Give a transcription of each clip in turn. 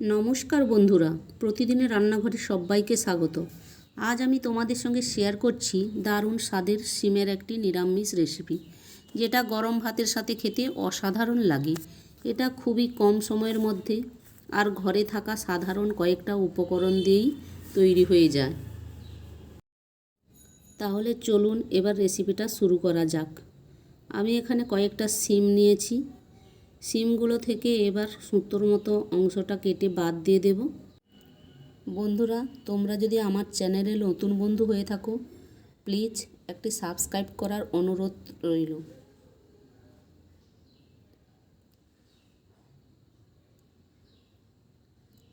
নমস্কার বন্ধুরা, প্রতিদিনের রান্নাঘরে সবাইকে স্বাগত। আজ আমি তোমাদের সঙ্গে শেয়ার করছি দারুণ স্বাদের সিমের একটি নিরামিষ রেসিপি যেটা গরম ভাতের সাথে খেতে অসাধারণ লাগে। এটা খুবই কম সময়ের মধ্যে আর ঘরে থাকা সাধারণ কয়েকটা উপকরণ দিয়েই তৈরি হয়ে যায়। তাহলে চলুন এবার রেসিপিটা শুরু করা যাক। আমি এখানে কয়েকটা সিম নিয়েছি। সিমগুলো থেকে এবার সুতোর মতো অংশটা কেটে বাদ দিয়ে দেব। বন্ধুরা, তোমরা যদি আমার চ্যানেলে নতুন বন্ধু হয়ে থাকো, প্লিজ একটি সাবস্ক্রাইব করার অনুরোধ রইল।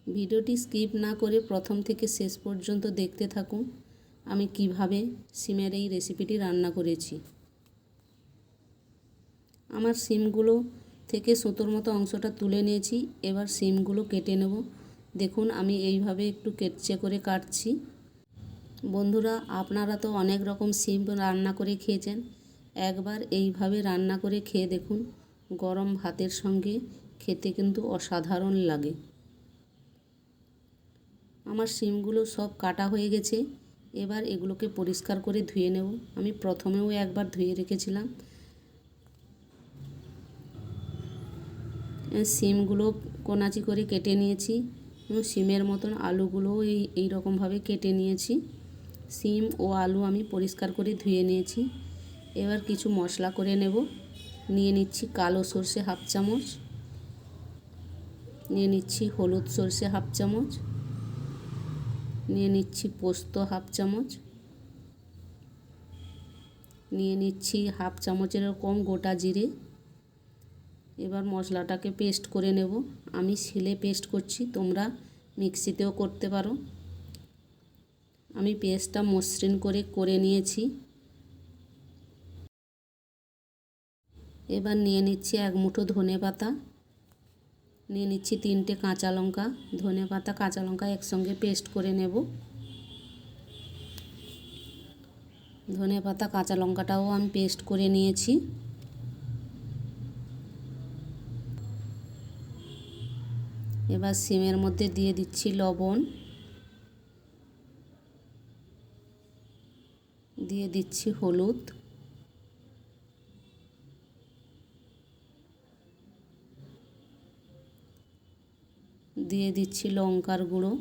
ভিডিওটি স্কিপ না করে প্রথম থেকে শেষ পর্যন্ত দেখতে থাকুন, আমি কীভাবে সিমের এই রেসিপিটি রান্না করেছি। আমার সিমগুলো থেকে সুতোর মতো অংশটা তুলে নিয়েছি। এবার সিমগুলো কেটে নেব। দেখুন, আমি এইভাবে একটু কেটচে করে কাটছি। বন্ধুরা, আপনারা তো অনেক রকম সিম রান্না করে খেয়েছেন। একবার এইভাবে রান্না করে খেয়ে দেখুন, গরম ভাতের সঙ্গে খেতে কিন্তু অসাধারণ লাগে। আমার সিমগুলো সব কাটা হয়ে গেছে। এবার এগুলোকে পরিষ্কার করে ধুয়ে নেব। আমি প্রথমেও একবার ধুয়ে রেখেছিলাম। সিমগুলো কোনাচি করে কেটে নিয়েছি। সিমের মতন আলুগুলোও এই এই রকমভাবে কেটে নিয়েছি। সিম ও আলু আমি পরিষ্কার করে ধুয়ে নিয়েছি। এবার কিছু মশলা করে নেব। নিয়ে নিচ্ছি কালো সর্ষে হাফ চামচ। নিয়ে নিচ্ছি হলুদ সর্ষে হাফ চামচ। নিয়ে নিচ্ছি পোস্ত হাফ চামচ। নিয়ে নিচ্ছি হাফ চামচের কম গোটা জিরে। এবার মশলাটাকে পেস্ট করে নেব। আমি শিলে পেস্ট করছি, তোমরা মিক্সিতেও করতে পারো। আমি পেস্টটা মসৃণ করে করে নিয়েছি। এবার নিয়ে নিচ্ছি এক মুঠো ধনে পাতা। নিয়ে নিচ্ছি তিনটে কাঁচা লঙ্কা। ধনে পাতা, কাঁচা লঙ্কা একসঙ্গে পেস্ট করে নেব। ধনে পাতা, কাঁচা লঙ্কাটাও আমি পেস্ট করে নিয়েছি। এবার সিমের মধ্যে দিয়ে দিচ্ছি লবণ। দিয়ে দিচ্ছি হলুদ। দিয়ে দিচ্ছি লঙ্কার গুঁড়ো।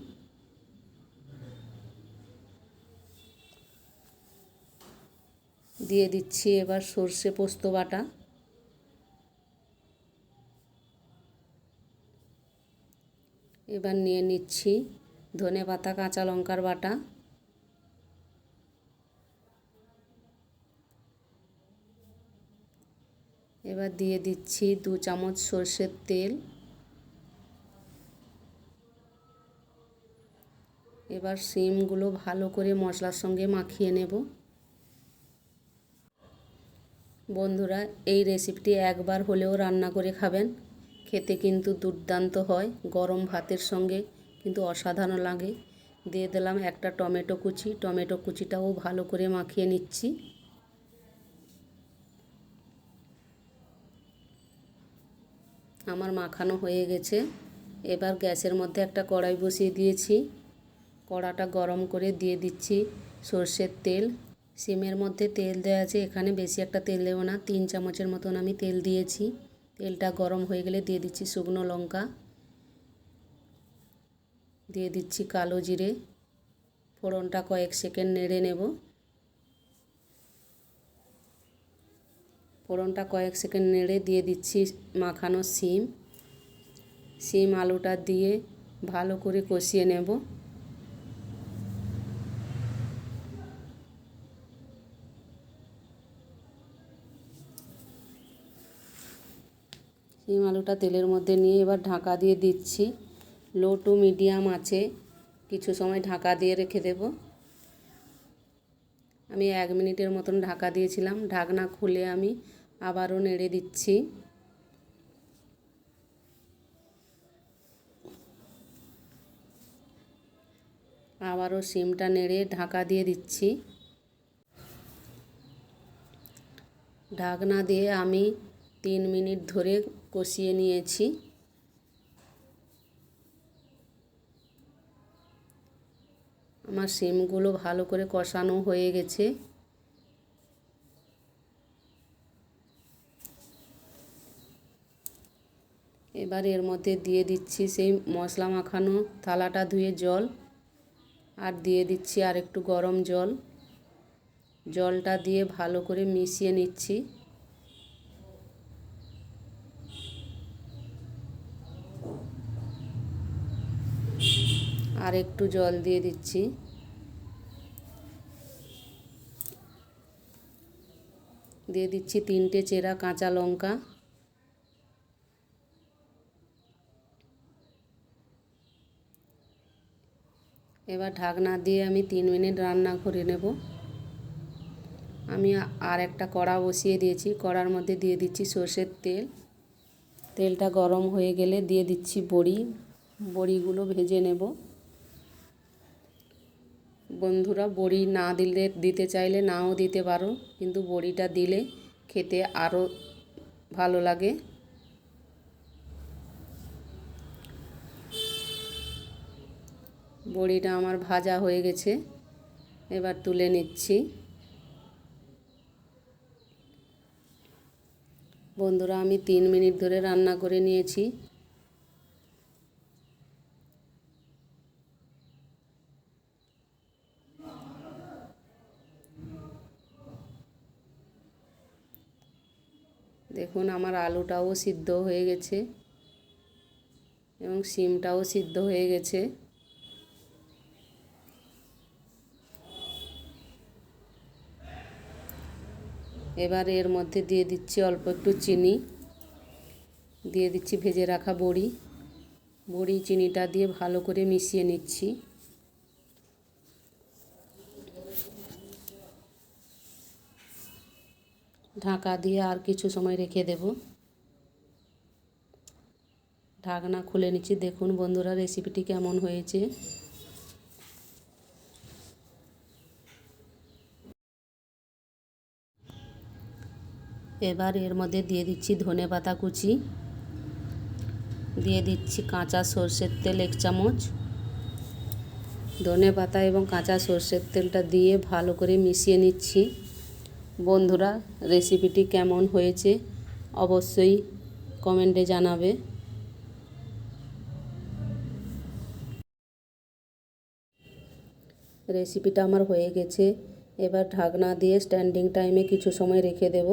দিয়ে দিচ্ছি এবার সর্ষে পোস্ত বাটা। এবার নিয়ে নিচ্ছি ধনে পাতা, কাঁচা লঙ্কার বাটা। এবার দিয়ে দিচ্ছি দু চামচ সর্ষের তেল। এবার সিমগুলো ভালো করে মশলার সঙ্গে মাখিয়ে নেব। বন্ধুরা, এই রেসিপিটি একবার হলেও রান্না করে খাবেন। খেতে কিন্তু দুর্দান্ত হয়, গরম ভাতের সঙ্গে কিন্তু অসাধারণ লাগে। দিয়ে দিলাম একটা টমেটো কুচি, টমেটো কুচিটাও ভালো করে মাখিয়ে নিচ্ছি। আমার মাখানো হয়ে গেছে। এবার গ্যাসের মধ্যে একটা কড়াই বসিয়ে দিয়েছি। কড়াটা গরম করে দিয়ে দিচ্ছি সর্ষের তেল। সিমের মধ্যে তেল দেওয়া আছে, এখানে বেশি একটা তেল দেবো না, তিন চামচের মতন আমি তেল দিয়েছি। তেলটা গরম হয়ে গেলে দিয়ে দিচ্ছি শুকনো লঙ্কা। দিয়ে দিচ্ছি কালো জিরে। ফোড়নটা কয়েক সেকেন্ড নেড়ে নেব। ফোড়নটা কয়েক সেকেন্ড নেড়ে দিয়ে দিচ্ছি মাখানো সিম। সিম আলুটা দিয়ে ভালো করে কষিয়ে নেব। সিম আলুটা তেলের মধ্যে নিয়ে এবার ঢাকা দিয়ে দিচ্ছি। লো টু মিডিয়াম আছে। কিছু সময় ঢাকা দিয়ে রেখে দেব। আমি এক মিনিটের মতন ঢাকা দিয়েছিলাম। ঢাকনা খুলে আমি আবারও নেড়ে দিচ্ছি। আবারও সিমটা নেড়ে ঢাকা দিয়ে দিচ্ছি। ঢাকনা দিয়ে আমি তিন মিনিট ধরে কষিয়ে নিয়েছি। আমার সিমগুলো ভালো করে কষানো হয়ে গেছে। এবার এর মধ্যে দিয়ে দিচ্ছি সেই মশলা মাখানো থালাটা ধুয়ে জল, আর দিয়ে দিচ্ছি আর একটু গরম জল। জলটা দিয়ে ভালো করে মিশিয়ে নিচ্ছি। আর একটু জল দিয়ে দিচ্ছি। দিয়ে দিচ্ছি তিনটে চেরা কাঁচা লঙ্কা। এবার ঢাকনা দিয়ে আমি তিন মিনিট রান্না করে নেব। আমি আর একটা কড়া বসিয়ে দিয়েছি। কড়ার মধ্যে দিয়ে দিচ্ছি সর্ষের তেল। তেলটা গরম হয়ে গেলে দিয়ে দিচ্ছি বড়ি। বড়িগুলো ভেজে নেব। বন্ধুরা, বড়ি না দিলে, দিতে চাইলে নাও দিতে পারো। কিন্তু বড়িটা দিলে খেতে আরও ভালো লাগে। বড়িটা আমার ভাজা হয়ে গেছে। এবার তুলে নিচ্ছি। বন্ধুরা, আমি তিন মিনিট ধরে রান্না করে নিয়েছি। দেখুন আমার আলুটাও সিদ্ধ হয়ে গেছে এবং সিমটাও সিদ্ধ হয়ে গেছে। এবার এর মধ্যে দিয়ে দিচ্ছি অল্প একটু চিনি। দিয়ে দিচ্ছি ভেজে রাখা বড়ি। বড়ি চিনিটা দিয়ে ভালো করে মিশিয়ে নিচ্ছি। ঢাকা দিয়ে আর কিছু সময় রেখে দেব। ঢাকনা খুলে নিচ্ছি। দেখুন বন্ধুরা রেসিপিটি কেমন হয়েছে। এবার এর মধ্যে দিয়ে দিচ্ছি ধনে পাতা কুচি। দিয়ে দিচ্ছি কাঁচা সর্ষের তেল এক চামচ। ধনে পাতা এবং কাঁচা সর্ষের তেলটা দিয়ে ভালো করে মিশিয়ে নিচ্ছি। বন্ধুরা রেসিপিটি কেমন হয়েছে অবশ্যই কমেন্টে জানাবে। রেসিপিটা আমার হয়ে গেছে। এবার ঢাকনা দিয়ে স্ট্যান্ডিং টাইমে কিছু সময় রেখে দেব।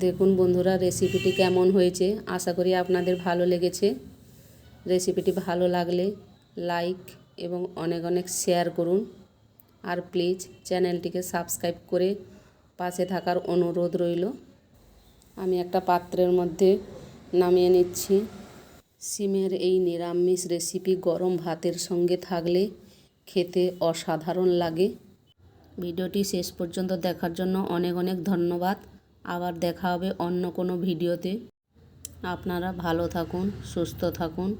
দেখুন বন্ধুরা রেসিপিটি কেমন হয়েছে? আশা করি আপনাদের ভালো লেগেছে। রেসিপিটি ভালো লাগলে লাইক এবং অনেক অনেক শেয়ার করুন। আর প্লিজ চ্যানেলটিকে সাবস্ক্রাইব করে পাশে থাকার অনুরোধ রইল। আমি একটা পাত্রের মধ্যে নামিয়ে নিচ্ছি। সিমের এই নিরামিষ রেসিপি গরম ভাতের সঙ্গে থাকলে খেতে অসাধারণ লাগে। ভিডিওটি শেষ পর্যন্ত দেখার জন্য অনেক অনেক ধন্যবাদ। আবার দেখা হবে অন্য কোনো ভিডিওতে। আপনারা ভালো থাকুন, সুস্থ থাকুন।